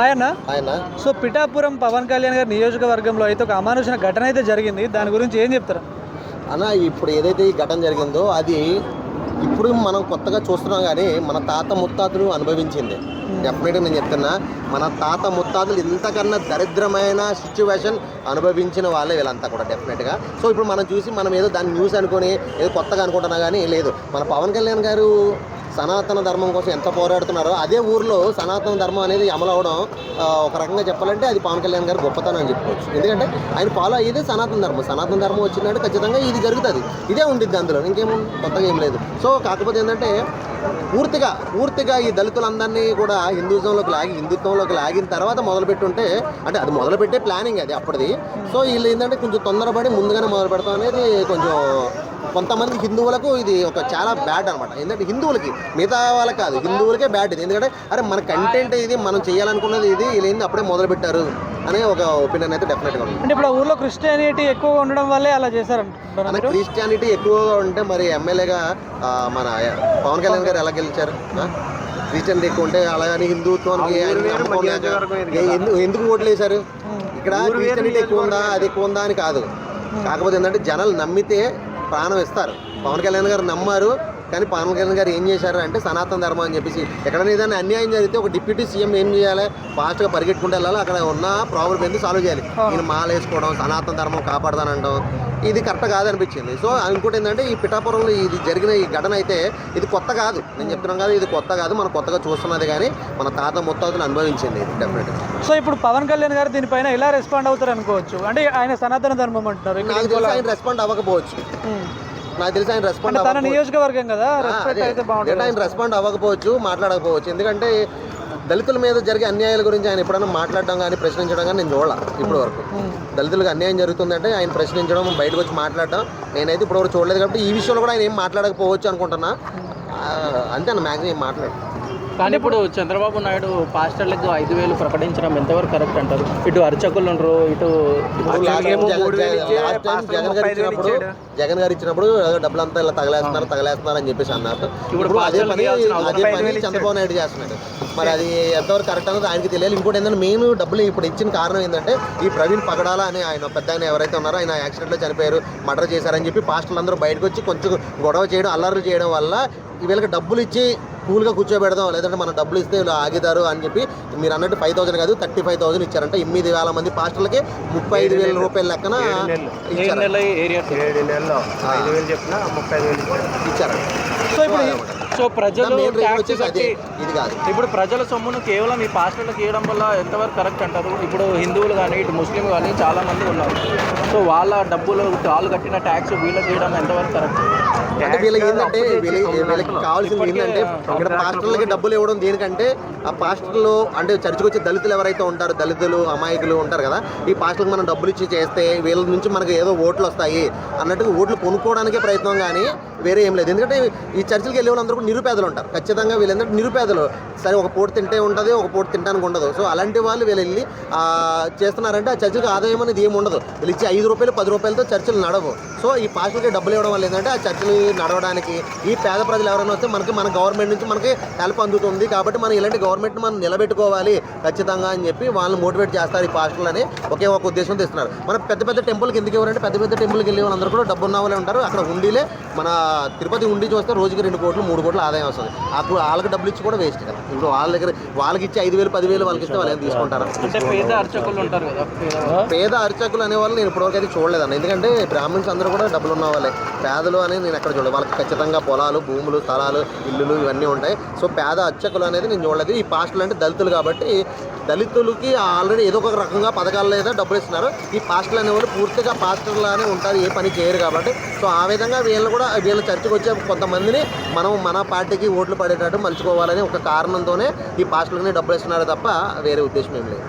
అన్న. ఆయన సో పిఠాపురం పవన్ కళ్యాణ్ గారి నియోజకవర్గంలో అయితే ఒక అమానుషణ ఘటన అయితే జరిగింది. దాని గురించి ఏం చెప్తారు? అన్న ఇప్పుడు ఏదైతే ఈ ఘటన జరిగిందో అది ఇప్పుడు మనం కొత్తగా చూస్తున్నాం కానీ మన తాత ముత్తాతలు అనుభవించింది. డెఫినెట్గా నేను చెప్తున్నా మన తాత ముత్తాతలు ఇంతకన్నా దరిద్రమైన సిచ్యువేషన్ అనుభవించిన వాళ్ళే వీళ్ళంతా కూడా డెఫినెట్గా సో ఇప్పుడు మనం చూసి మనం ఏదో దాన్ని న్యూస్ అనుకొని ఏదో కొత్తగా అనుకుంటున్నా కానీ లేదు. మన పవన్ కళ్యాణ్ గారు సనాతన ధర్మం కోసం ఎంత పోరాడుతున్నారో అదే ఊర్లో సనాతన ధర్మం అనేది అమలు అవడం ఒక రకంగా చెప్పాలంటే అది పవన్ కళ్యాణ్ గారు గొప్పతనం అని చెప్పుకోవచ్చు. ఎందుకంటే ఆయన ఫాలో అయ్యేది సనాతన ధర్మం. సనాతన ధర్మం వచ్చిందంటే ఖచ్చితంగా ఇది జరుగుతుంది. ఇదే ఉండిద్ది అందులో. ఇంకేం కొత్తగా ఏం లేదు. సో కాకపోతే ఏంటంటే పూర్తిగా పూర్తిగా ఈ దళితులందరినీ కూడా హిందూజంలోకి లాగి హిందుత్వంలోకి లాగిన తర్వాత మొదలుపెట్టుంటే అంటే అది మొదలుపెట్టే ప్లానింగ్ అది అప్పటిది. సో వీళ్ళు ఏంటంటే కొంచెం తొందరపడి ముందుగానే మొదలు పెడతాం అనేది కొంచెం కొంతమంది హిందువులకు ఇది ఒక చాలా బ్యాడ్ అనమాట ఎందుకంటే హిందువులకి మిగతా వాళ్ళకి కాదు హిందువులకే బ్యాడ్ ఇది ఎందుకంటే అరే మన కంటెంట్ ఇది మనం చేయాలనుకున్నది ఇది వీళ్ళు ఏంది అప్పుడే మొదలు పెట్టారు అనే ఒక ఒపీనియన్ అయితే డెఫినెట్గా ఉంది. అంటే ఇప్పుడు ఆ ఊర్లో క్రిస్టియానిటీ ఎక్కువగా ఉండడం వల్లే అలా మన క్రిస్టియానిటీ ఎక్కువగా ఉంటే మరి ఎమ్మెల్యేగా మన పవన్ కళ్యాణ్ గారు ఎలా గెలిచారు? ఆ? క్రిస్టియానిటీ ఎక్కువ ఉంటే అలాగని హిందుత్వానికి ఎందు- ఎందుకు ఓట్లు వేశారు? ఇక్కడ క్రిస్టియానిటీ ఎక్కువ ఉందా అది ఎక్కువ ఉందా అని కాదు. కాకపోతే ఏంటంటే జనాలు నమ్మితే ప్రాణం ఇస్తారు. పవన్ కళ్యాణ్ గారు నమ్మారు. కానీ పవన్ కళ్యాణ్ గారు ఏం చేశారు అంటే సనాతన ధర్మం అని చెప్పేసి ఎక్కడైనా ఏదైనా అన్యాయం జరిగితే ఒక డిప్యూటీ సీఎం ఏం చేయాలి? ఫాస్ట్గా పరిగెట్టుకుంటూ వెళ్ళాలి. అక్కడ ఉన్న ప్రాబ్లం ఎందుకు సాల్వ్ చేయాలి? ఈయన మాల వేసుకోవడం సనాతన ధర్మం కాపాడతానంటాం ఇది కరెక్ట్ కాదనిపించింది. సో ఇంకోటి ఏంటంటే ఈ పిఠాపురంలో ఇది జరిగిన ఈ ఘటన అయితే ఇది కొత్త కాదు. నేను చెప్తున్నాను కదా ఇది కొత్త కాదు. మనం కొత్తగా చూస్తున్నది కానీ మన తాత ముత్తాతలు అనుభవించింది ఇది డెఫినెట్గా సో ఇప్పుడు పవన్ కళ్యాణ్ గారు దీనిపైన ఎలా రెస్పాండ్ అవుతారు అనుకోవచ్చు అంటే ఆయన సనాతన ధర్మం అంటున్నారు. ఆయన రెస్పాండ్ అవ్వకపోవచ్చు. నాకు తెలిసి ఆయన రెస్పాండ్ తన నియోజకవర్గం కదా ఆయన రెస్పాండ్ అవ్వకపోవచ్చు మాట్లాడకపోవచ్చు. ఎందుకంటే దళితుల మీద జరిగే అన్యాయాల గురించి ఆయన ఎప్పుడైనా మాట్లాడడం కానీ ప్రశ్నించడం కానీ నేను చూడాల ఇప్పటి వరకు. దళితులకు అన్యాయం జరుగుతుందంటే ఆయన ప్రశ్నించడం బయటకు వచ్చి మాట్లాడడం నేనైతే ఇప్పటివరకు చూడలేదు కాబట్టి ఈ విషయంలో కూడా ఆయన ఏం మాట్లాడకపోవచ్చు అనుకుంటున్నా. అంతే అన్న మ్యాక్సిమం ఏం మాట్లాడు కానీ ఇప్పుడు చంద్రబాబు నాయుడు పాస్టర్లకు ఐదు వేలు ప్రకటించడం ఎంతవరకు కరెక్ట్ అంటారు? ఇటు అర్చకులు ఉండరు ఇటు లాస్ట్ టైం జగన్ గారు ఇచ్చినప్పుడు జగన్ గారు ఇచ్చినప్పుడు ఏదో డబ్బులంతా ఇలా తగలేస్తున్నారు తగలేస్తున్నారు అని చెప్పేసి అన్నారు. ఇప్పుడు అదే పని అదే పని చంద్రబాబు నాయుడు చేస్తున్నాడు. మరి అది ఎంతవరకు కరెక్ట్ అన్నది ఆయనకి తెలియాలి. ఇంకోటి ఏంటంటే మెయిన్ డబ్బులు ఇప్పుడు ఇచ్చిన కారణం ఏంటంటే ఈ ప్రవీణ్ పగడాల అని ఆయన పెద్ద ఆయన ఎవరైతే ఉన్నారో ఆయన యాక్సిడెంట్లో చనిపోయారు మర్డర్ చేశారని చెప్పి పాస్టర్లు అందరూ బయటకు వచ్చి కొంచెం గొడవ చేయడం అల్లర్లు చేయడం వల్ల వీళ్ళకి డబ్బులు ఇచ్చి కూల్గా కూర్చోబెడదాం లేదంటే మన డబ్బులు ఇస్తే వీళ్ళు ఆగిదారు అని చెప్పి మీరు అన్నట్టు ఫైవ్ థౌసండ్ కాదు థర్టీ ఫైవ్ థౌసండ్ ఇచ్చారంట. ఎనిమిది వేల మంది పాస్టర్లకి ముప్పై ఐదు వేల రూపాయల లెక్కన ఇచ్చారు ఇచ్చారు. ఇచ్చారంట. సో ఇప్పుడు సో ప్రజలు ఇది కాదు. ఇప్పుడు ప్రజల సొమ్మును కేవలం ఈ పాస్టర్లకు ఇవ్వడం వల్ల ఎంతవరకు కరెక్ట్ అంటారు? ఇప్పుడు హిందువులు కానీ ఇటు ముస్లిం కానీ చాలా మంది ఉన్నారు. సో వాళ్ళ డబ్బులు వాళ్ళు కట్టిన ట్యాక్స్ వీళ్ళకి ఇవ్వడం ఎంతవరకు కరెక్ట్ అంటే వీళ్ళకి ఏంటంటే వీళ్ళకి కావాల్సింది ఏంటంటే ఇక్కడ పాస్టర్లకి డబ్బులు ఇవ్వడం దేనికంటే ఆ పాస్టర్లు అంటే చర్చికి వచ్చే దళితులు ఎవరైతే ఉంటారో దళితులు అమాయకులు ఉంటారు కదా ఈ పాస్టర్లకు మనం డబ్బులు ఇచ్చి చేస్తే వీళ్ళ నుంచి మనకి ఏదో ఓట్లు వస్తాయి అన్నట్టుగా ఓట్లు కొనుక్కోవడానికే ప్రయత్నం కానీ వేరే ఏం లేదు. ఎందుకంటే ఈ చర్చిలకు వెళ్ళే వాళ్ళందరూ ఉన్నప్పుడు నిరుపేదలు ఉంటారు. ఖచ్చితంగా వీళ్ళందరూ నిరుపేదలు. సరే ఒక పూట తింటే ఉంటుంది ఒక పూట తినడానికి ఉండదు. సో అలాంటి వాళ్ళు వీళ్ళు వెళ్ళి చేస్తున్నారంటే ఆ చర్చికి ఆదాయం అనేది ఏమి ఉండదు. వీళ్ళు ఇచ్చి ఐదు రూపాయలు పది రూపాయలతో చర్చలు నడవు. సో ఈ పాస్టర్కి డబ్బులు ఇవ్వడం వల్ల ఏంటంటే ఆ చర్చలు నడవడానికి ఈ పేద ప్రజలు ఎవరైనా వస్తే మనకి మన గవర్నమెంట్ నుంచి మనకి హెల్ప్ అందుతుంది. కాబట్టి మనం ఇలాంటి గవర్నమెంట్ మనం నిలబెట్టుకోవాలి ఖచ్చితంగా అని చెప్పి వాళ్ళని మోటివేట్ చేస్తారు ఈ పాస్టర్లు అని ఒకే ఒక ఉద్దేశంతో ఇస్తున్నారు మన పెద్ద పెద్ద టెంపుల్కి ఎందుకు ఎవరంటే పెద్ద పెద్ద టెంపుల్కి వెళ్ళే వాళ్ళందరూ కూడా డబ్బు ఉన్న వాళ్ళే ఉంటారు. అక్కడ ఉండిలే మన తిరుపతి ఉండి చూస్తే రోజుకి రెండు కోట్లు మూడు కోట్లు ఆదాయం వస్తుంది. అప్పుడు వాళ్ళకి డబ్బులు ఇచ్చి కూడా వేస్ట్ కదా. ఇప్పుడు వాళ్ళ దగ్గర వాళ్ళకి ఇచ్చి ఐదు వేలు పదివేలు వాళ్ళకి ఇస్తే వాళ్ళు ఏం తీసుకుంటారు? పేద అర్చకులు ఉంటారు కదా. పేద- అర్చకులు అనే వాళ్ళు నేను ఇప్పటివరకు అయితే చూడలేదన్న. ఎందుకంటే బ్రాహ్మణ్స్ అందరూ కూడా డబ్బులు ఉన్న వాళ్ళే. పేదలు అని నేను ఎక్కడ చూడలేదు. వాళ్ళకి ఖచ్చితంగా పొలాలు భూములు స్థలాలు ఇల్లులు ఇవన్నీ ఉంటాయి. సో పేద అర్చకులు అనేది నేను చూడలేదు. ఈ పాస్టర్లు అంటే దళితులు కాబట్టి దళితులకి ఆల్రెడీ ఏదో ఒక రకంగా పథకాలు లేదా డబ్బులు ఇస్తున్నారు. ఈ పాస్టర్లు అనేవాళ్ళు పూర్తిగా పాస్టర్లానే ఉంటారు ఏ పని చేయరు కాబట్టి. సో ఆ విధంగా వీళ్ళు కూడా వీళ్ళ చర్చకు వచ్చే కొంతమందిని మనం మన పార్టీకి ఓట్లు పడేటట్టు మలుచుకోవాలని ఒక కారణంతోనే ఈ పాస్టర్లకి డబ్బులు ఇస్తున్నారు తప్ప వేరే ఉద్దేశం ఏం లేదు.